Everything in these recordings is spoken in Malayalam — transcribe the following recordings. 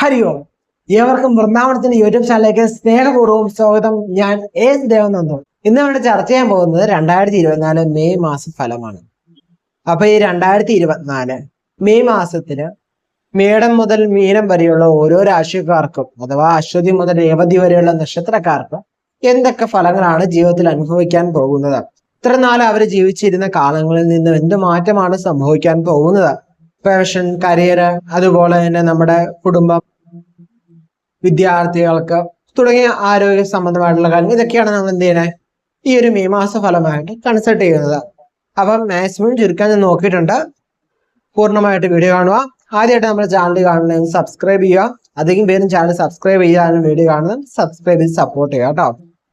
ഹരി ഓം. ഏവർക്കും വൃന്ദാവനത്തിന്റെ യൂട്യൂബ് ചാനലിലേക്ക് സ്നേഹപൂർവം സ്വാഗതം. ഞാൻ എസ് ദേവനന്ദു. ഇന്ന് ഇവിടെ ചർച്ച ചെയ്യാൻ പോകുന്നത് രണ്ടായിരത്തി ഇരുപത്തിനാല് മെയ് മാസ ഫലമാണ്. അപ്പൊ ഈ രണ്ടായിരത്തി ഇരുപത്തിനാല് മെയ് മാസത്തിൽ മേടം മുതൽ മീനം വരെയുള്ള ഓരോ രാശിക്കാർക്കും അഥവാ അശ്വതി മുതൽ രേവതി വരെയുള്ള നക്ഷത്രക്കാർക്കും എന്തൊക്കെ ഫലങ്ങളാണ് ജീവിതത്തിൽ അനുഭവിക്കാൻ പോകുന്നത്? ഇത്ര നാൾ അവർ ജീവിച്ചിരുന്ന കാലങ്ങളിൽ നിന്ന് എന്ത് മാറ്റമാണ് സംഭവിക്കാൻ പോകുന്നത്? പാഷൻ കരിയർ അതുപോലെ തന്നെ നമ്മുടെ കുടുംബം വിദ്യാർത്ഥികൾക്ക് തുടങ്ങിയ ആരോഗ്യ സംബന്ധമായിട്ടുള്ള കാര്യങ്ങൾ. ഇതൊക്കെയാണ് നമ്മൾ എന്ത് ചെയ്യുന്നത്? ഈ ഒരു മെയ് മാസ ഫലമായിട്ട് കൺസൾട്ട് ചെയ്യുന്നത്. അപ്പം മാക്സിമം ചുരുക്കാൻ ഞാൻ നോക്കിയിട്ടുണ്ട്. പൂർണമായിട്ട് വീഡിയോ കാണുക. ആദ്യമായിട്ട് നമ്മുടെ ചാനൽ കാണണമെങ്കിൽ സബ്സ്ക്രൈബ് ചെയ്യുക. അധികം പേരും ചാനൽ സബ്സ്ക്രൈബ് ചെയ്യാനും വീഡിയോ കാണുന്നത് സബ്സ്ക്രൈബ് ചെയ്ത് സപ്പോർട്ട് ചെയ്യുക കേട്ടോ.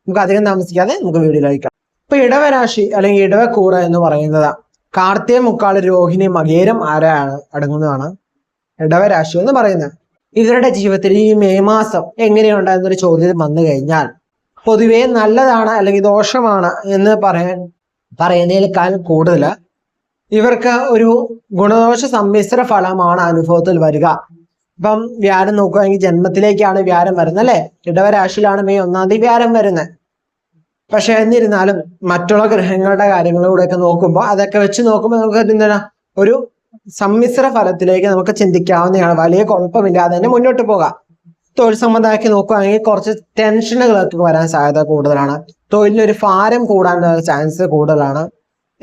നമുക്ക് അധികം താമസിക്കാതെ നമുക്ക് വീഡിയോ ലൈക്കാം ഇപ്പൊ ഇടവരാശി അല്ലെങ്കിൽ ഇടവക്കൂറ എന്ന് പറയുന്നത് കാർത്തിക മുക്കാൾ രോഹിണി മകേരം ആരാണ് അടങ്ങുന്നതാണ്? ഇടവരാശി എന്ന് പറയുന്നത് ഇവരുടെ ജീവിതത്തിൽ ഈ മെയ് മാസം എങ്ങനെയുണ്ടായിരുന്നൊരു ചോദ്യം വന്നു കഴിഞ്ഞാൽ പൊതുവേ നല്ലതാണ് അല്ലെങ്കിൽ ദോഷമാണ് എന്ന് പറയാൻ പറയുന്നതിനേക്കാൾ കൂടുതൽ ഇവർക്ക് ഒരു ഗുണദോഷ സമ്മിശ്ര ഫലമാണ് അനുഭവത്തിൽ വരിക. ഇപ്പം വ്യാരം നോക്കുകയാണെങ്കിൽ ജന്മത്തിലേക്കാണ് വ്യാരം വരുന്നത് അല്ലെ? ഇടവരാശിയിലാണ് മെയ് ഒന്നാം തീയതി വ്യാരം വരുന്നത്. പക്ഷെ എന്നിരുന്നാലും മറ്റുള്ള ഗ്രഹങ്ങളുടെ കാര്യങ്ങളിലൂടെയൊക്കെ നോക്കുമ്പോൾ അതൊക്കെ വെച്ച് നോക്കുമ്പോൾ നമുക്ക് എന്താണ് ഒരു സമ്മിശ്ര ഫലത്തിലേക്ക് നമുക്ക് ചിന്തിക്കാവുന്നതാണ്. വലിയ കുഴപ്പമില്ലാതെ തന്നെ മുന്നോട്ട് പോകാം. തൊഴിൽ സംബന്ധമാക്കി നോക്കുകയാണെങ്കിൽ കുറച്ച് ടെൻഷനുകളൊക്കെ വരാൻ സാധ്യത കൂടുതലാണ്. തൊഴിലിനൊരു ഭാരം കൂടാനുള്ള ചാൻസ് കൂടുതലാണ്.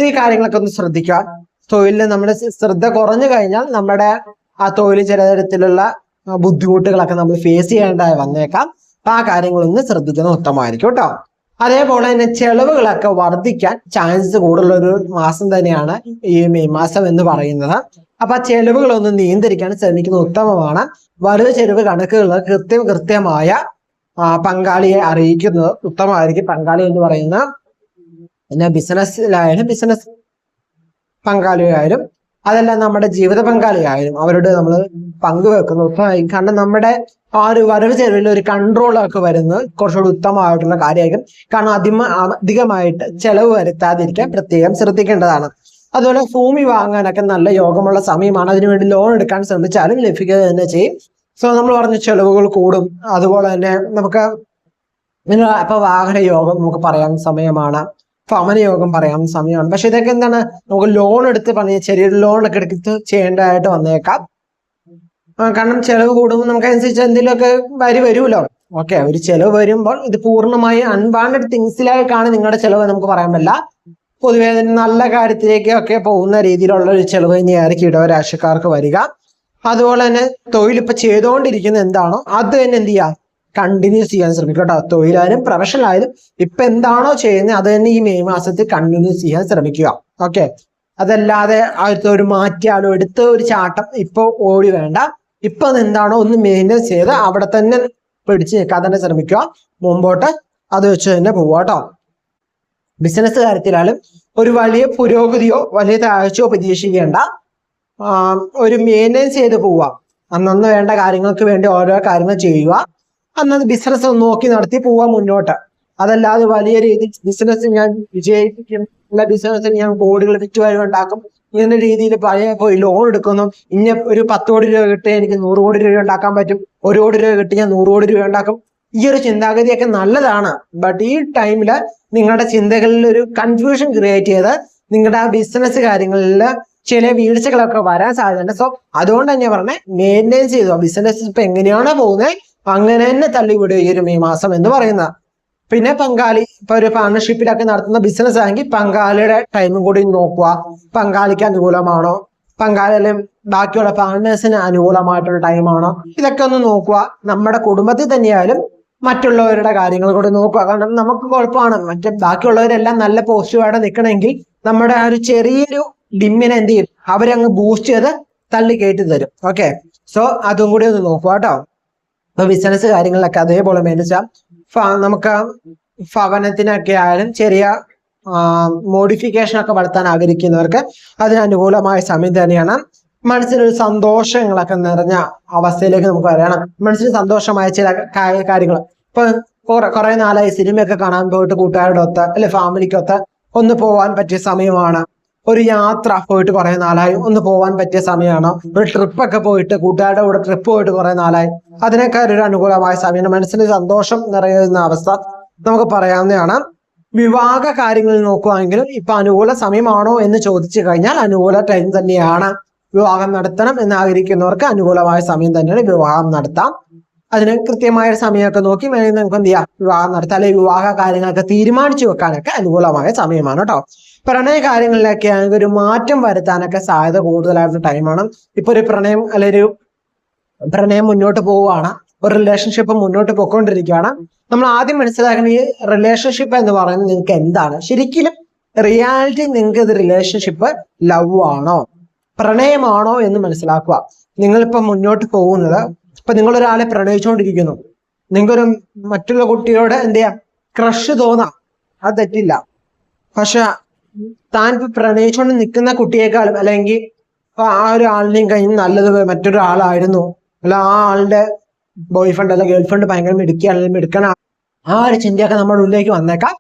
ഈ കാര്യങ്ങളൊക്കെ ഒന്ന് ശ്രദ്ധിക്കുക. തൊഴിലിൽ നമ്മുടെ ശ്രദ്ധ കുറഞ്ഞു കഴിഞ്ഞാൽ നമ്മുടെ ആ തൊഴിൽ ചിലതരത്തിലുള്ള ബുദ്ധിമുട്ടുകളൊക്കെ നമ്മൾ ഫേസ് ചെയ്യേണ്ടതായി വന്നേക്കാം. അപ്പൊ ആ കാര്യങ്ങളൊന്ന് ശ്രദ്ധിക്കുന്നത് ഉത്തമമായിരിക്കും കേട്ടോ. അതേപോലെ തന്നെ ചെലവുകളൊക്കെ വർദ്ധിക്കാൻ ചാൻസ് കൂടുതലുള്ള ഒരു മാസം തന്നെയാണ് ഈ മെയ് മാസം എന്ന് പറയുന്നത്. അപ്പൊ ചെലവുകളൊന്ന് നിയന്ത്രിക്കാൻ ശ്രമിക്കുന്നത് ഉത്തമമാണ്. വലുത് ചെലവ് കണക്കുകൾ കൃത്യം കൃത്യമായ പങ്കാളിയെ അറിയിക്കുന്നത് ഉത്തമമായിരിക്കും. പങ്കാളി എന്ന് പറയുന്ന പിന്നെ ബിസിനസ്സിലായാലും ബിസിനസ് പങ്കാളിയായാലും അതല്ല നമ്മുടെ ജീവിത പങ്കാളിയായാലും അവരോട് നമ്മൾ പങ്കുവെക്കുന്നത് ഉത്തമമായിരിക്കും. കാരണം നമ്മുടെ ആ ഒരു വരവ് ചെലവിൽ ഒരു കൺട്രോളൊക്കെ വരുന്നത് കുറച്ചുകൂടി ഉത്തമമായിട്ടുള്ള കാര്യമായിരിക്കും. കാരണം അധിമ അധികമായിട്ട് ചെലവ് വരുത്താതിരിക്കാൻ പ്രത്യേകം ശ്രദ്ധിക്കേണ്ടതാണ്. അതുപോലെ ഭൂമി വാങ്ങാനൊക്കെ നല്ല യോഗമുള്ള സമയമാണ്. അതിനുവേണ്ടി ലോൺ എടുക്കാൻ ശ്രമിച്ചാലും ലഭിക്കുക തന്നെ ചെയ്യും. സോ നമ്മൾ പറഞ്ഞ ചെലവുകൾ കൂടും. അതുപോലെ തന്നെ നമുക്ക് നിങ്ങൾ വാഹന യോഗം നമുക്ക് പറയാൻ സമയമാണ്. ഭവന യോഗം പറയാൻ സമയമാണ്. പക്ഷെ ഇതൊക്കെ എന്താണ്? നമുക്ക് ലോൺ എടുത്ത് പണി ചെറിയൊരു ലോൺ ഒക്കെ എടുത്ത് ചെയ്യേണ്ടതായിട്ട് വന്നേക്കാം. കാരണം ചെലവ് കൂടുമ്പോൾ നമുക്ക് അനുസരിച്ച് എന്തെങ്കിലുമൊക്കെ വരി വരുമല്ലോ. ഓക്കെ ഒരു ചെലവ് വരുമ്പോൾ ഇത് പൂർണമായി അൺവാണ്ടഡ് തിങ്സിലേക്കാണ് നിങ്ങളുടെ ചെലവ് നമുക്ക് പറയാൻ പറ്റില്ല. പൊതുവെ നല്ല കാര്യത്തിലേക്കൊക്കെ പോകുന്ന രീതിയിലുള്ള ഒരു ചെലവ് തന്നെയായിരിക്കും ഇടവരാശിക്കാർക്ക് വരിക. അതുപോലെ തന്നെ തൊഴിലിപ്പോൾ ചെയ്തുകൊണ്ടിരിക്കുന്ന എന്താണോ അത് തന്നെ എന്ത് ചെയ്യുക കണ്ടിന്യൂസ് ചെയ്യാൻ ശ്രമിക്കുക കേട്ടോ. തൊഴിലായാലും പ്രൊഫഷണൽ ആയാലും ഇപ്പൊ എന്താണോ ചെയ്യുന്നത് അത് തന്നെ ഈ മെയ് മാസത്തിൽ കണ്ടിന്യൂസ് ചെയ്യാൻ ശ്രമിക്കുക. ഓക്കെ അതല്ലാതെ അടുത്ത ഒരു മാറ്റിയാലോ എടുത്ത ഒരു ചാട്ടം ഇപ്പൊ ഓടി വേണ്ട. ഇപ്പൊ എന്താണോ ഒന്ന് മെയിന്റെയിൻ ചെയ്ത് അവിടെ തന്നെ പിടിച്ച് നിൽക്കാൻ തന്നെ ശ്രമിക്കുക. മുമ്പോട്ട് അത് വെച്ച് തന്നെ പോവുക കേട്ടോ. ബിസിനസ് കാര്യത്തിലായാലും ഒരു വലിയ പുരോഗതിയോ വലിയ താഴ്ചയോ പ്രതീക്ഷിക്കേണ്ട. ഒരു മെയിന്റെയിൻ ചെയ്ത് പോവുക. അന്നന്ന് വേണ്ട കാര്യങ്ങൾക്ക് വേണ്ടി ഓരോ കാര്യങ്ങൾ ചെയ്യുക. അന്നത് ബിസിനസ് നോക്കി നടത്തി പോവാൻ മുന്നോട്ട്. അതല്ലാതെ വലിയ രീതിയിൽ ബിസിനസ് ഞാൻ വിജയിപ്പിക്കും. അല്ല ബിസിനസ് ഞാൻ കോടികൾ വിറ്റുവരവ് ഉണ്ടാക്കും. ഇങ്ങനെ രീതിയിൽ പഴയ പോയി ലോൺ എടുക്കുന്നു. ഇന്ന ഒരു പത്ത് കോടി രൂപ കിട്ടി എനിക്ക് നൂറ് കോടി രൂപ ഉണ്ടാക്കാൻ പറ്റും. ഒരു കോടി രൂപ കിട്ടി ഞാൻ നൂറ് കോടി രൂപ ഉണ്ടാക്കും. ഈ ഒരു ചിന്താഗതിയൊക്കെ നല്ലതാണ്. ബട്ട് ഈ ടൈമിൽ നിങ്ങളുടെ ചിന്തകളിൽ ഒരു കൺഫ്യൂഷൻ ക്രിയേറ്റ് ചെയ്ത് നിങ്ങളുടെ ആ ബിസിനസ് കാര്യങ്ങളിൽ ചില വീഴ്ചകളൊക്കെ വരാൻ സാധ്യതയുണ്ട്. സോ അതുകൊണ്ട് തന്നെ പറഞ്ഞേ മെയിന്റെയിൻ ചെയ്തു? ബിസിനസ് ഇപ്പൊ എങ്ങനെയാണോ പോകുന്നത് അങ്ങനെ തന്നെ തള്ളിവിടുക ഈ ഒരു മാസം എന്ന് പറയുന്നത് പിന്നെ പങ്കാളി ഇപ്പൊ ഒരു പാർട്ണർഷിപ്പിലൊക്കെ നടത്തുന്ന ബിസിനസ് ആണെങ്കിൽ പങ്കാളിയുടെ ടൈമും കൂടി നോക്കുക. പങ്കാളിക്ക് അനുകൂലമാണോ? പങ്കാളി അല്ലെങ്കിൽ ബാക്കിയുള്ള പാർട്ട്നേഴ്സിന് അനുകൂലമായിട്ടുള്ള ടൈമാണോ ഇതൊക്കെ ഒന്ന് നോക്കുക. നമ്മുടെ കുടുംബത്തിൽ തന്നെയായാലും മറ്റുള്ളവരുടെ കാര്യങ്ങൾ കൂടി നോക്കുക. കാരണം നമുക്ക് കുഴപ്പമാണ്. മറ്റേ ബാക്കിയുള്ളവരെല്ലാം നല്ല പോസിറ്റീവായിട്ട് നിൽക്കണമെങ്കിൽ നമ്മുടെ ആ ഒരു ചെറിയൊരു ഡിമ്മിനെ എന്ത് ചെയ്യും? അവരങ്ങ് ബൂസ്റ്റ് ചെയ്ത് തള്ളി കയറ്റി തരും. ഓക്കെ സോ അതും കൂടി ഒന്ന് നോക്കുക കേട്ടോ. ഇപ്പൊ ബിസിനസ് കാര്യങ്ങളിലൊക്കെ അതേപോലെ മേടിച്ചാൽ നമുക്ക് ഭവനത്തിനൊക്കെ ആയാലും ചെറിയ മോഡിഫിക്കേഷൻ ഒക്കെ വളർത്താൻ ആഗ്രഹിക്കുന്നവർക്ക് അതിനനുകൂലമായ സമയം തന്നെയാണ്. മനസ്സിലൊരു സന്തോഷങ്ങളൊക്കെ നിറഞ്ഞ അവസ്ഥയിലേക്ക് നമുക്ക് വരണം. മനസ്സിന് സന്തോഷമായ ചില കാര്യങ്ങൾ ഇപ്പൊ കുറെ കുറെ നാളായി സിനിമയൊക്കെ കാണാൻ പോയിട്ട് കൂട്ടുകാരുടെ ഒത്ത് അല്ലെ ഫാമിലിക്കൊത്ത് ഒന്ന് പോവാൻ പറ്റിയ സമയമാണ്. ഒരു യാത്ര പോയിട്ട് കുറെ നാളായി. ഒന്ന് പോകാൻ പറ്റിയ സമയമാണോ ഒരു ട്രിപ്പൊക്കെ പോയിട്ട് കൂട്ടുകാരുടെ കൂടെ ട്രിപ്പ് പോയിട്ട് കുറെ നാളായി. അതിനേക്കാൾ ഒരു അനുകൂലമായ സമയം മനസ്സിന് സന്തോഷം നിറയുന്ന അവസ്ഥ നമുക്ക് പറയാവുന്നതാണ്. വിവാഹ കാര്യങ്ങളിൽ നോക്കുവാണെങ്കിലും ഇപ്പൊ അനുകൂല സമയമാണോ എന്ന് ചോദിച്ചു കഴിഞ്ഞാൽ അനുകൂല ടൈം തന്നെയാണ്. വിവാഹം നടത്തണം എന്ന് ആഗ്രഹിക്കുന്നവർക്ക് അനുകൂലമായ സമയം തന്നെയാണ് വിവാഹം നടത്താം. അതിന് കൃത്യമായ സമയമൊക്കെ നോക്കി വേണമെങ്കിൽ നമുക്ക് എന്ത് ചെയ്യാം? വിവാഹം നടത്താം. അല്ലെങ്കിൽ വിവാഹ കാര്യങ്ങളൊക്കെ തീരുമാനിച്ചു വെക്കാനൊക്കെ അനുകൂലമായ സമയമാണ് കേട്ടോ. പ്രണയ കാര്യങ്ങളിലൊക്കെ ആണെങ്കിൽ ഒരു മാറ്റം വരുത്താനൊക്കെ സാധ്യത കൂടുതലായിട്ടുള്ള ടൈമാണ് ഇപ്പൊ ഒരു പ്രണയം അല്ലെങ്കിൽ ഒരു പ്രണയം മുന്നോട്ട് പോവുകയാണ്. ഒരു റിലേഷൻഷിപ്പ് മുന്നോട്ട് പോയിക്കൊണ്ടിരിക്കുകയാണ് നമ്മൾ ആദ്യം മനസ്സിലാക്കുന്ന ഈ റിലേഷൻഷിപ്പ് എന്ന് പറയുന്നത് നിങ്ങൾക്ക് എന്താണ്? ശരിക്കും റിയാലിറ്റി നിങ്ങൾക്ക് ഇത് റിലേഷൻഷിപ്പ് ലവ് ആണോ? പ്രണയമാണോ എന്ന് മനസ്സിലാക്കുക. നിങ്ങളിപ്പോ മുന്നോട്ട് പോകുന്നത് ഇപ്പൊ നിങ്ങൾ ഒരാളെ പ്രണയിച്ചുകൊണ്ടിരിക്കുന്നു നിങ്ങൾക്കൊരു മറ്റുള്ള കുട്ടിയോട് എന്ത് ചെയ്യാം? ക്രഷ് തോന്നാം. അത് തെറ്റില്ല. പക്ഷെ താൻ പ്രണയിച്ചുകൊണ്ട് നിൽക്കുന്ന കുട്ടിയേക്കാളും അല്ലെങ്കിൽ ആ ഒരു ആളിനെയും കഴിഞ്ഞ് നല്ലത് മറ്റൊരാളായിരുന്നു. അല്ല ആ ആളുടെ ബോയ് ഫ്രണ്ട് അല്ലെങ്കിൽ ഗേൾ ഫ്രണ്ട് ഭയങ്കര മിടുക്കി അല്ലെങ്കിൽ മിടുക്കണ ആ ഒരു ചിന്തയൊക്കെ നമ്മുടെ ഉള്ളിലേക്ക് വന്നേക്കാം.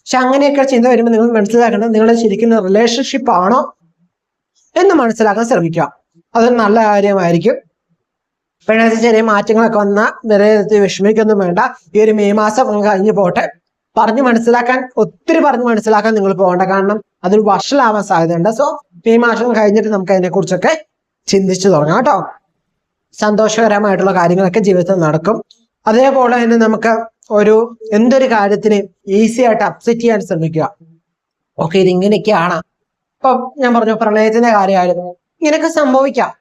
പക്ഷെ അങ്ങനെയൊക്കെ ചിന്ത വരുമ്പോൾ നിങ്ങൾ മനസ്സിലാക്കേണ്ടത് നിങ്ങളുടെ ശരിക്കും റിലേഷൻഷിപ്പ് ആണോ എന്ന് മനസ്സിലാക്കാൻ ശ്രമിക്കുക. അതൊരു നല്ല കാര്യമായിരിക്കും. പ്രണയത്തിൽ ചെറിയ മാറ്റങ്ങളൊക്കെ വന്ന നിലനിർത്തി വിഷമിക്കൊന്നും വേണ്ട. ഈ ഒരു മെയ് മാസം കഴിഞ്ഞു പോട്ടെ. പറഞ്ഞു മനസ്സിലാക്കാൻ ഒത്തിരി പറഞ്ഞു മനസ്സിലാക്കാൻ നിങ്ങൾ പോകേണ്ട. കാരണം അതൊരു വഷളാവാൻ സാധ്യതയുണ്ട്. സോ മെയ് മാസം കഴിഞ്ഞിട്ട് നമുക്ക് അതിനെ കുറിച്ചൊക്കെ ചിന്തിച്ചു തുടങ്ങാം കേട്ടോ. സന്തോഷകരമായിട്ടുള്ള കാര്യങ്ങളൊക്കെ ജീവിതത്തിൽ നടക്കും. അതേപോലെ തന്നെ നമുക്ക് ഒരു എന്തൊരു കാര്യത്തിന് ഈസി ആയിട്ട് അപ്സെറ്റ് ചെയ്യാൻ ശ്രമിക്കുക. ഓക്കെ ഇത് ഇങ്ങനെയൊക്കെയാണ് ഇപ്പൊ ഞാൻ പറഞ്ഞു പ്രളയത്തിന്റെ കാര്യമായിരുന്നു ഇങ്ങനെയൊക്കെ സംഭവിക്കാം.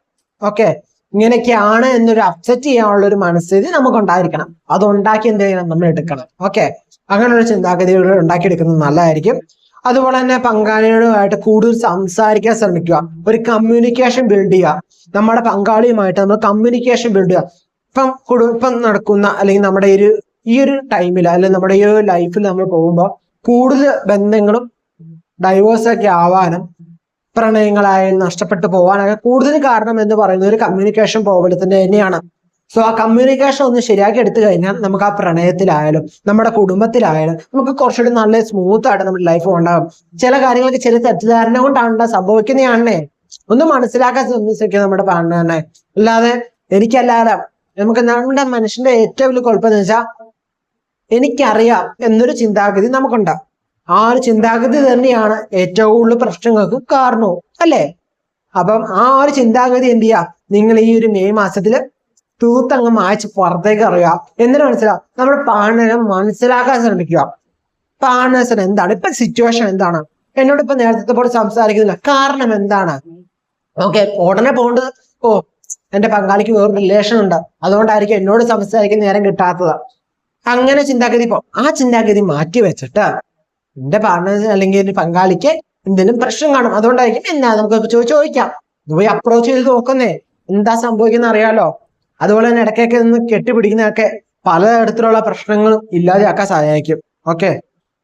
ഓക്കെ ഇങ്ങനെയൊക്കെയാണ് എന്നൊരു അപ്സെറ്റ് ചെയ്യാനുള്ള ഒരു മനസ്ഥിതി നമുക്ക് ഉണ്ടായിരിക്കണം അത് ഉണ്ടാക്കി എന്ത് ചെയ്യണം? നമ്മൾ എടുക്കണം. ഓക്കെ അങ്ങനെയുള്ള ചിന്താഗതികൾ ഉണ്ടാക്കിയെടുക്കുന്നത് നല്ലതായിരിക്കും. അതുപോലെ തന്നെ പങ്കാളികളുമായിട്ട് കൂടുതൽ സംസാരിക്കാൻ ശ്രമിക്കുക. ഒരു കമ്മ്യൂണിക്കേഷൻ ബിൽഡ് ചെയ്യുക. നമ്മുടെ പങ്കാളിയുമായിട്ട് നമ്മൾ കമ്മ്യൂണിക്കേഷൻ ബിൽഡ് ചെയ്യുക. ഇപ്പം കുടുംബം നടക്കുന്ന അല്ലെങ്കിൽ നമ്മുടെ ഒരു ഈ ഒരു ടൈമിൽ അല്ലെങ്കിൽ നമ്മുടെ ഈ ഒരു ലൈഫിൽ നമ്മൾ പോകുമ്പോൾ കൂടുതൽ ബന്ധങ്ങളും ഡൈവേഴ്സൊക്കെ ആവാനും പ്രണയങ്ങളായാലും നഷ്ടപ്പെട്ടു പോകാനൊക്കെ കൂടുതൽ കാരണം എന്ന് പറയുന്നത് ഒരു കമ്മ്യൂണിക്കേഷൻ പ്രോബ്ലത്തിന്റെ തന്നെയാണ്. സോ ആ കമ്മ്യൂണിക്കേഷൻ ഒന്ന് ശരിയാക്കി എടുത്തു കഴിഞ്ഞാൽ നമുക്ക് ആ പ്രണയത്തിലായാലും നമ്മുടെ കുടുംബത്തിലായാലും നമുക്ക് കുറച്ചുകൂടി നല്ല സ്മൂത്ത് ആയിട്ട് നമ്മുടെ ലൈഫ് ഉണ്ടാകും ചില കാര്യങ്ങൾക്ക് ചെറിയ തെറ്റിദ്ധാരണ കൊണ്ടാണ് സംഭവിക്കുന്നതാണേ ഒന്ന് മനസ്സിലാക്കാൻ ശ്രമിച്ചിരിക്കുക നമ്മുടെ പാണ്ഡവനെ അല്ലാതെ എനിക്കല്ലാതെ നമുക്ക് നമ്മുടെ മനുഷ്യന്റെ ഏറ്റവും വലിയ കുഴപ്പം എന്ന് വെച്ചാൽ എനിക്കറിയാം എന്നൊരു ചിന്താഗതി നമുക്കുണ്ടാവും ആ ഒരു ചിന്താഗതി തന്നെയാണ് ഏറ്റവും കൂടുതൽ പ്രശ്നങ്ങൾക്ക് കാരണവും അല്ലേ? അപ്പം ആ ഒരു ചിന്താഗതി എന്ത് ചെയ്യുക നിങ്ങൾ ഈ ഒരു മെയ് മാസത്തിൽ തൂത്തങ്ങ് മായ്ച്ച് പുറത്തേക്ക് അറിയുക എന്നിട്ട് മനസ്സിലാവും നമ്മുടെ പാണ്ഡനെ മനസ്സിലാക്കാൻ ശ്രമിക്കുക. പാർട്ണേഴ്സിന് എന്താണ്? ഇപ്പൊ സിറ്റുവേഷൻ എന്താണ്? എന്നോട് ഇപ്പൊ നേരത്തെ പോലെ സംസാരിക്കുന്നില്ല. കാരണം എന്താണ്? ഓക്കെ ഉടനെ പോകേണ്ടത് ഓ എന്റെ പങ്കാളിക്ക് വേറെ റിലേഷൻ ഉണ്ട്. അതുകൊണ്ടായിരിക്കും എന്നോട് സംസാരിക്കാൻ നേരം കിട്ടാത്തത്. അങ്ങനെ ചിന്താഗതി പോ ആ ചിന്താഗതി മാറ്റി വെച്ചിട്ട് എന്റെ പാർട്ട്നേഴ്സിന് അല്ലെങ്കിൽ എന്റെ പങ്കാളിക്ക് എന്തെങ്കിലും പ്രശ്നം കാണും. അതുകൊണ്ടായിരിക്കും എന്നാ നമുക്ക് ചോദിക്കാം. പോയി അപ്രോച്ച് ചെയ്ത് നോക്കുന്നേ. എന്താ സംഭവിക്കുന്ന അറിയാലോ അതുപോലെ തന്നെ ഇടയ്ക്കൊക്കെ നിന്ന് കെട്ടിപ്പിടിക്കുന്നതൊക്കെ പലതരത്തിലുള്ള പ്രശ്നങ്ങളും ഇല്ലാതെയാക്കാൻ സഹായിക്കും. ഓക്കെ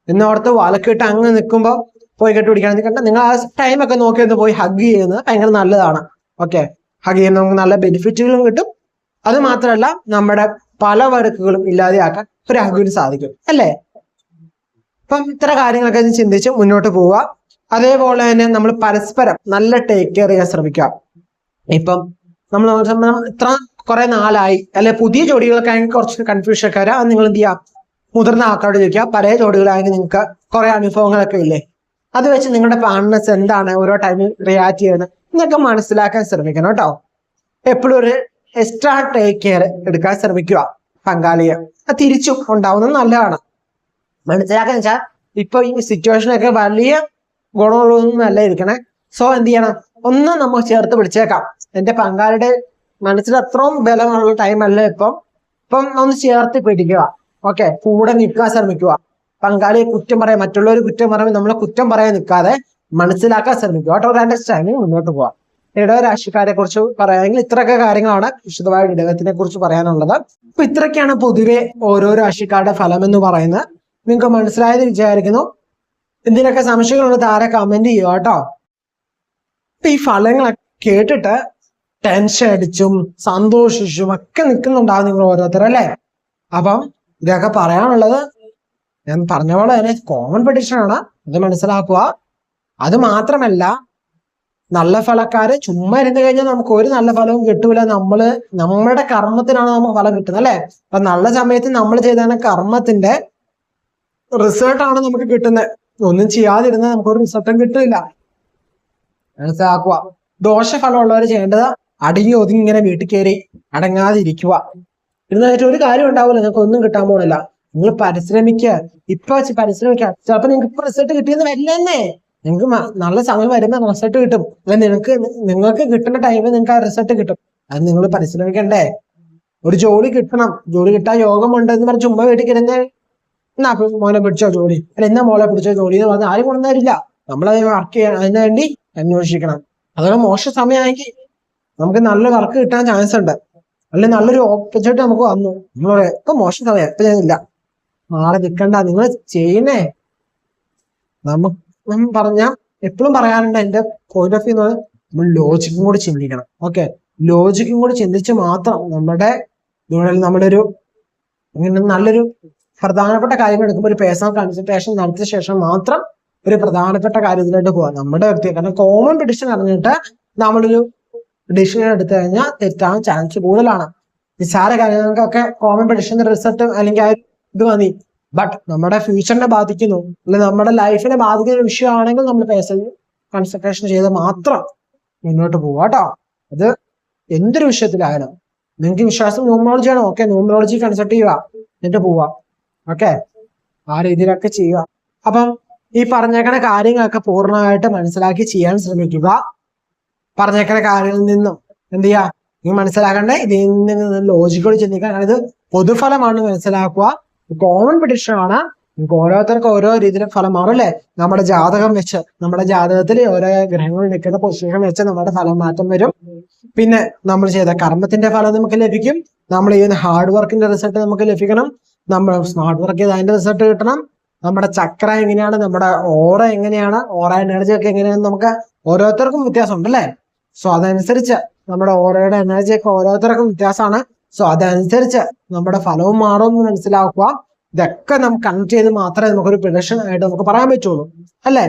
എന്നോർത്ത് വലക്കിട്ട് അങ്ങ് നിൽക്കുമ്പോൾ പോയി കെട്ടിപ്പിടിക്കണം. കണ്ട നിങ്ങൾ ആ ടൈമൊക്കെ നോക്കി ഒന്ന് പോയി ഹഗ് ചെയ്യുന്നത് ഭയങ്കര നല്ലതാണ്. ഓക്കെ ഹഗ് ചെയ്യുന്ന നമുക്ക് നല്ല ബെനിഫിറ്റുകളും കിട്ടും. അത് മാത്രമല്ല നമ്മുടെ പല വഴക്കുകളും ഇല്ലാതെയാക്കാൻ ഒരു ഹഗിന് സാധിക്കും. അല്ലേ? അപ്പം ഇത്ര കാര്യങ്ങളൊക്കെ ചിന്തിച്ച് മുന്നോട്ട് പോവുക. അതേപോലെ തന്നെ നമ്മൾ പരസ്പരം നല്ല ടേക്ക് കെയർ ചെയ്യാൻ ശ്രമിക്കുക. ഇപ്പം നമ്മൾ ഇത്ര കുറെ നാളായി. അല്ലെ പുതിയ ജോഡികളൊക്കെ ആണെങ്കിൽ കുറച്ച് കൺഫ്യൂഷൻ ഒക്കെ വരാം. നിങ്ങൾ എന്ത് ചെയ്യാം? മുതിർന്ന ആൾക്കാരോട് ചോദിക്കുക. പഴയ ജോഡികളായെങ്കിൽ നിങ്ങൾക്ക് കുറെ അനുഭവങ്ങളൊക്കെ ഇല്ലേ? അത് വെച്ച് നിങ്ങളുടെ പാർട്ട്നേഴ്സ് എന്താണ്? ഓരോ ടൈമിൽ റിയാക്ട് ചെയ്യുന്നത്. എന്നൊക്കെ മനസ്സിലാക്കാൻ ശ്രമിക്കണം കേട്ടോ. എപ്പോഴും ഒരു എക്സ്ട്രാ ടേക്ക് കെയർ എടുക്കാൻ ശ്രമിക്കുക. പങ്കാളിയെ. അത് തിരിച്ചും ഉണ്ടാവുന്നത് നല്ലതാണ്. മനസ്സിലാക്കാന്ന് വെച്ചാൽ ഇപ്പൊ ഈ സിറ്റുവേഷനൊക്കെ വലിയ ഗുണമുള്ളതൊന്നും അല്ല ഇരിക്കണേ. സോ എന്ത് ചെയ്യണം? ഒന്ന് നമ്മൾ ചേർത്ത് പിടിച്ചേക്കാം. എന്റെ പങ്കാളിയുടെ മനസ്സിൽ അത്രയും ബലമുള്ള ടൈം അല്ല ഇപ്പം? ഇപ്പം ഒന്ന് ചേർത്ത് പിടിക്കുക. ഓക്കെ കൂടെ നിൽക്കാൻ ശ്രമിക്കുക. പങ്കാളിയെ കുറ്റം പറയാൻ മറ്റുള്ളവർ കുറ്റം പറയുമ്പോൾ നമ്മളെ കുറ്റം പറയാൻ നിൽക്കാതെ മനസ്സിലാക്കാൻ ശ്രമിക്കുക. കേട്ടോ ഒരു അണ്ടർസ്റ്റാൻഡിങ് മുന്നോട്ട് പോവാം. ഇടവ രാശിക്കാരെ കുറിച്ച് പറയുകയാണെങ്കിൽ ഇത്രയൊക്കെ കാര്യങ്ങളാണ് വിശദമായ ഇടവത്തിനെ കുറിച്ച് പറയാനുള്ളത്. അപ്പൊ ഇത്രയൊക്കെയാണ് പൊതുവെ ഓരോ രാശിക്കാരുടെ ഫലം എന്ന് പറയുന്നത്. നിങ്ങൾക്ക് മനസ്സിലായത് വിചാരിക്കുന്നു. എന്തിനൊക്കെ സംശയങ്ങളുണ്ട് താരെ കമന്റ് ചെയ്യുക കേട്ടോ. ഈ ഫലങ്ങളൊക്കെ കേട്ടിട്ട് ടെൻഷൻ അടിച്ചും സന്തോഷിച്ചും ഒക്കെ നിൽക്കുന്നുണ്ടാവും നിങ്ങൾ ഓരോരുത്തർ അല്ലേ? അപ്പം ഇതൊക്കെ പറയാനുള്ളത് ഞാൻ പറഞ്ഞ പോലെ തന്നെ കോമൺ പെഡിഷനാണ് ഇത് മനസ്സിലാക്കുക. അത് മാത്രമല്ല നല്ല ഫലക്കാര് ചുമ്മാ ഇരുന്ന് കഴിഞ്ഞാൽ നമുക്ക് ഒരു നല്ല ഫലവും കിട്ടൂല. നമ്മൾ നമ്മുടെ കർമ്മത്തിനാണ് നമുക്ക് ഫലം കിട്ടുന്നത് അല്ലെ? അപ്പൊ നല്ല സമയത്ത് നമ്മൾ ചെയ്ത കർമ്മത്തിന്റെ റിസൾട്ടാണ് നമുക്ക് കിട്ടുന്നത്. ഒന്നും ചെയ്യാതിരുന്നാൽ നമുക്ക് ഒരു റിസൾട്ടും കിട്ടില്ല മനസ്സിലാക്കുക. ദോഷഫലമുള്ളവർ ചെയ്യേണ്ടത് അടങ്ങി ഒതുങ്ങി ഇങ്ങനെ വീട്ടിൽ കയറി അടങ്ങാതിരിക്കുക. ഇരുന്നായിട്ട് ഒരു കാര്യം ഉണ്ടാവില്ല നിങ്ങൾക്ക് ഒന്നും കിട്ടാൻ പോണില്ല. നിങ്ങൾ പരിശ്രമിക്കുക ഇപ്പൊ പരിശ്രമിക്കുക ചിലപ്പോ നിങ്ങൾക്ക് ഇപ്പൊ റിസൾട്ട് കിട്ടിയെന്ന് വരില്ലെന്നേ. നിങ്ങൾക്ക് നല്ല സമയം വരുമ്പോൾ റിസൾട്ട് കിട്ടും. അല്ലെ നിങ്ങൾക്ക് നിങ്ങൾക്ക് കിട്ടുന്ന ടൈമിൽ നിങ്ങൾക്ക് ആ റിസൾട്ട് കിട്ടും. അത് നിങ്ങൾ പരിശ്രമിക്കണ്ടേ. ഒരു ജോലി കിട്ടണം. ജോലി കിട്ടാൻ യോഗമുണ്ട് എന്ന് പറഞ്ഞ് ചുമ്മാ വീട്ടിൽ കിടന്ന് എന്നാ മോനെ പിടിച്ചോ ജോലി. അല്ല എന്നാ മോളെ പിടിച്ചോ ജോലി? എന്ന് പറഞ്ഞാൽ ആരും കൊണ്ടുവരില്ല നമ്മളത് വർക്ക് ചെയ്യാൻ അതിനു വേണ്ടി അന്വേഷിക്കണം. അതൊരു മോശ സമയമാണെങ്കിൽ നമുക്ക് നല്ല വർക്ക് കിട്ടാൻ ചാൻസ് ഉണ്ട്. അല്ലെങ്കിൽ നല്ലൊരു ഓപ്പർച്യൂണിറ്റി നമുക്ക് വന്നു. നമ്മൾ പറയാം ഇപ്പൊ മോശം സമയം ഇപ്പൊ ഞാനില്ല നാളെ നിൽക്കണ്ട നിങ്ങൾ ചെയ്യണേ നമുക്ക് പറഞ്ഞ എപ്പോഴും പറയാറുണ്ട് എന്റെ പോയിന്റ് ഓഫ് വ്യൂ നമ്മൾ ലോജിക്കും കൂടി ചിന്തിക്കണം. ഓക്കെ ലോജിക്കും കൂടി ചിന്തിച്ച് മാത്രം നമ്മുടെ നമ്മുടെ ഒരു നല്ലൊരു പ്രധാനപ്പെട്ട കാര്യങ്ങൾ എടുക്കുമ്പോൾ ഒരു പേഴ്സണൽ കൺസൾട്ടേഷൻ നടത്തിയ ശേഷം മാത്രം ഒരു പ്രധാനപ്പെട്ട കാര്യത്തിലായിട്ട് പോവാം. നമ്മുടെ വ്യക്തി കാരണം കോമൺ ഡിസിഷൻ അറിഞ്ഞിട്ട് നമ്മളൊരു ഡിസിഷൻ എടുത്തു കഴിഞ്ഞാൽ തെറ്റാൻ ചാൻസ് കൂടുതലാണ്. നിസ്സാര കാര്യങ്ങൾക്കൊക്കെ കോമൺ പ്രഡിഷന്റെ റിസൾട്ട് അല്ലെങ്കിൽ ആ ഇത് മതി. ബട്ട് നമ്മുടെ ഫ്യൂച്ചറിനെ ബാധിക്കുന്നു. അല്ലെങ്കിൽ നമ്മുടെ ലൈഫിനെ ബാധിക്കുന്ന ഒരു വിഷയമാണെങ്കിൽ നമ്മൾ പേഴ്സണൽ കൺസൾട്ടേഷൻ ചെയ്ത് മാത്രം മുന്നോട്ട് പോവാ കേട്ടോ. അത് എന്തൊരു വിഷയത്തിലായാലും. നിങ്ങൾക്ക് വിശ്വാസം ന്യൂമറോളജി ആണോ. ഓക്കെ ന്യൂമറോളജി കൺസൾട്ട് ചെയ്യുക. എന്നിട്ട് പോവാ ഓക്കെ ആ രീതിയിലൊക്കെ ചെയ്യുക. അപ്പം ഈ പറഞ്ഞേക്കണ കാര്യങ്ങളൊക്കെ പൂർണമായിട്ട് മനസ്സിലാക്കി ചെയ്യാൻ ശ്രമിക്കുക. പറഞ്ഞേക്കണ കാര്യങ്ങളിൽ നിന്നും എന്ത് ചെയ്യാ? നിങ്ങൾ മനസ്സിലാക്കേണ്ട? ഇതിൽ നിന്ന് ലോജിക്കോട് ചിന്തിക്കാൻ കാരണം ഇത് പൊതുഫലമാണ് മനസ്സിലാക്കുക. കോമൺ പിടിഷൻ ആണ്. നമുക്ക് ഓരോരുത്തർക്ക് ഓരോ രീതിയിലും ഫലം മാറും അല്ലേ? നമ്മുടെ ജാതകം വെച്ച് നമ്മുടെ ജാതകത്തിൽ ഓരോ ഗ്രഹങ്ങൾ നിൽക്കുന്ന പൊസിഷൻ വെച്ച് നമ്മുടെ ഫലം മാറ്റം വരും. പിന്നെ നമ്മൾ ചെയ്ത കർമ്മത്തിന്റെ ഫലം നമുക്ക് ലഭിക്കും. നമ്മൾ ചെയ്യുന്ന ഹാർഡ് വർക്കിന്റെ റിസൾട്ട് നമുക്ക് ലഭിക്കണം. നമ്മൾ സ്മാർട്ട് വർക്ക് ചെയ്ത് അതിന്റെ റിസൾട്ട് കിട്ടണം. നമ്മുടെ ചക്ര എങ്ങനെയാണ്? നമ്മുടെ ഓറ എങ്ങനെയാണ്? ഓറ എനർജി ഒക്കെ എങ്ങനെയാണ് നമുക്ക് ഓരോരുത്തർക്കും വ്യത്യാസമുണ്ട് അല്ലേ? സോ അതനുസരിച്ച് നമ്മുടെ ഓരോയുടെ എനർജി ഒക്കെ ഓരോരുത്തർക്കും വ്യത്യാസമാണ്. സോ അതനുസരിച്ച് നമ്മുടെ ഫലവും മാറും എന്ന് മനസ്സിലാക്കുക. ഇതൊക്കെ നമുക്ക് കണക്ട് ചെയ്ത് മാത്രമേ നമുക്കൊരു പ്രൊഡക്ഷൻ ആയിട്ട് നമുക്ക് പറയാൻ പറ്റുള്ളൂ. അല്ലേ?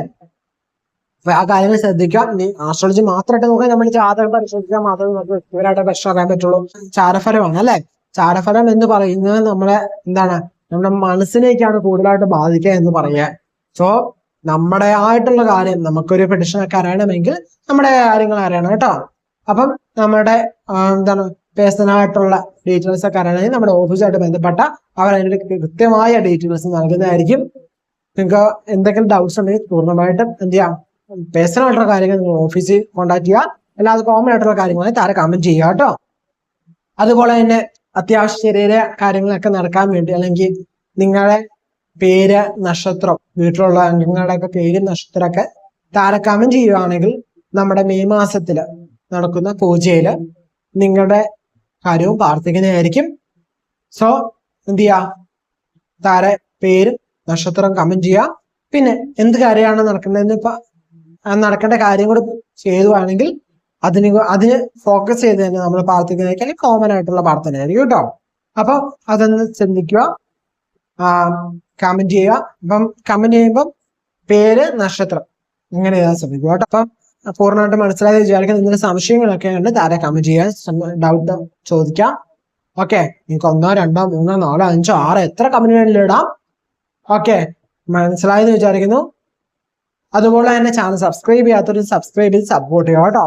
അപ്പൊ ആ കാര്യങ്ങൾ ശ്രദ്ധിക്കാം ഇനി ആസ്ട്രോളജി മാത്രമായിട്ട് നോക്കാൻ നമ്മൾ ജാതകം പരിശോധിക്കാൻ മാത്രമേ നമുക്ക് വ്യക്തിപരമായിട്ട് പ്രശ്നം അറിയാൻ പറ്റുള്ളൂ. ചാരഫലമാണ് അല്ലെ? ചാരഫലം എന്ന് പറയുന്നത് നമ്മളെ എന്താണ്? നമ്മുടെ മനസ്സിനേക്കാണ് കൂടുതലായിട്ട് ബാധിക്കുക എന്ന് പറയുക. സോ നമ്മുടെ ആയിട്ടുള്ള കാര്യം നമുക്കൊരു പെഡിഷൻ ഒക്കെ അറിയണമെങ്കിൽ നമ്മുടെ കാര്യങ്ങൾ അറിയണം കേട്ടോ. അപ്പം നമ്മുടെ എന്താണ് പേഴ്സണലായിട്ടുള്ള ഡീറ്റെയിൽസ് ഒക്കെ അറിയണമെങ്കിൽ നമ്മുടെ ഓഫീസുമായിട്ട് ബന്ധപ്പെട്ട അവർ അതിന്റെ കൃത്യമായ ഡീറ്റെയിൽസ് നൽകുന്നതായിരിക്കും. നിങ്ങൾക്ക് എന്തെങ്കിലും ഡൗട്ട്സ് ഉണ്ടെങ്കിൽ പൂർണമായിട്ടും എന്ത് ചെയ്യാം? പേഴ്സണലായിട്ടുള്ള കാര്യങ്ങൾ നിങ്ങൾ ഓഫീസിൽ കോൺടാക്ട് ചെയ്യുക. അല്ലാതെ കോമൺ ആയിട്ടുള്ള കാര്യങ്ങളായി താരെ കമന്റ് ചെയ്യുക കേട്ടോ. അതുപോലെ തന്നെ അത്യാവശ്യ ചെറിയ കാര്യങ്ങളൊക്കെ നടക്കാൻ വേണ്ടി അല്ലെങ്കിൽ നിങ്ങളുടെ പേര് നക്ഷത്രം. വീട്ടിലുള്ള അംഗങ്ങളുടെ ഒക്കെ പേര് നക്ഷത്രമൊക്കെ താരക്കാമം ചെയ്യുവാണെങ്കിൽ നമ്മുടെ മെയ് മാസത്തിൽ നടക്കുന്ന പൂജയിൽ നിങ്ങളുടെ കാര്യവും പ്രാർത്ഥിക്കുന്നതായിരിക്കും. സോ എന്ത് ചെയ്യാ താര പേര് നക്ഷത്രം കമന്റ് ചെയ്യുക. പിന്നെ എന്ത് കാര്യമാണ് നടക്കേണ്ടതെന്ന് ഇപ്പൊ നടക്കേണ്ട കാര്യം കൂടി ചെയ്തുവാണെങ്കിൽ അതിന് അതിന് ഫോക്കസ് ചെയ്ത് തന്നെ നമ്മൾ പ്രാർത്ഥിക്കുന്നതായിരിക്കും. അല്ലെങ്കിൽ കോമൺ ആയിട്ടുള്ള പ്രാർത്ഥനയായിരിക്കും കേട്ടോ. അപ്പൊ അതൊന്ന് ചിന്തിക്കുക. കമന്റ് ചെയ്യുക. അപ്പം കമന്റ് ചെയ്യുമ്പം പേര് നക്ഷത്രം. ഇങ്ങനെ എഴുതാൻ ശ്രമിക്കുക കേട്ടോ. അപ്പം പൂർണമായിട്ട് മനസ്സിലായി വിചാരിക്കുന്ന നിങ്ങളുടെ സംശയങ്ങളൊക്കെ ഉണ്ട് താരെ കമന്റ് ചെയ്യാൻ ഡൗട്ട് ചോദിക്കാം. ഓക്കെ നിങ്ങൾക്ക് ഒന്നോ രണ്ടോ മൂന്നോ നാലോ അഞ്ചോ ആറോ എത്ര കമന്റ് വേണമെങ്കിലും ഇടാം. ഓക്കെ മനസ്സിലായെന്ന് വിചാരിക്കുന്നു. അതുപോലെ തന്നെ ചാനൽ സബ്സ്ക്രൈബ് ചെയ്യാത്തൊരു സബ്സ്ക്രൈബ് ചെയ്ത് സപ്പോർട്ട് ചെയ്യുക കേട്ടോ.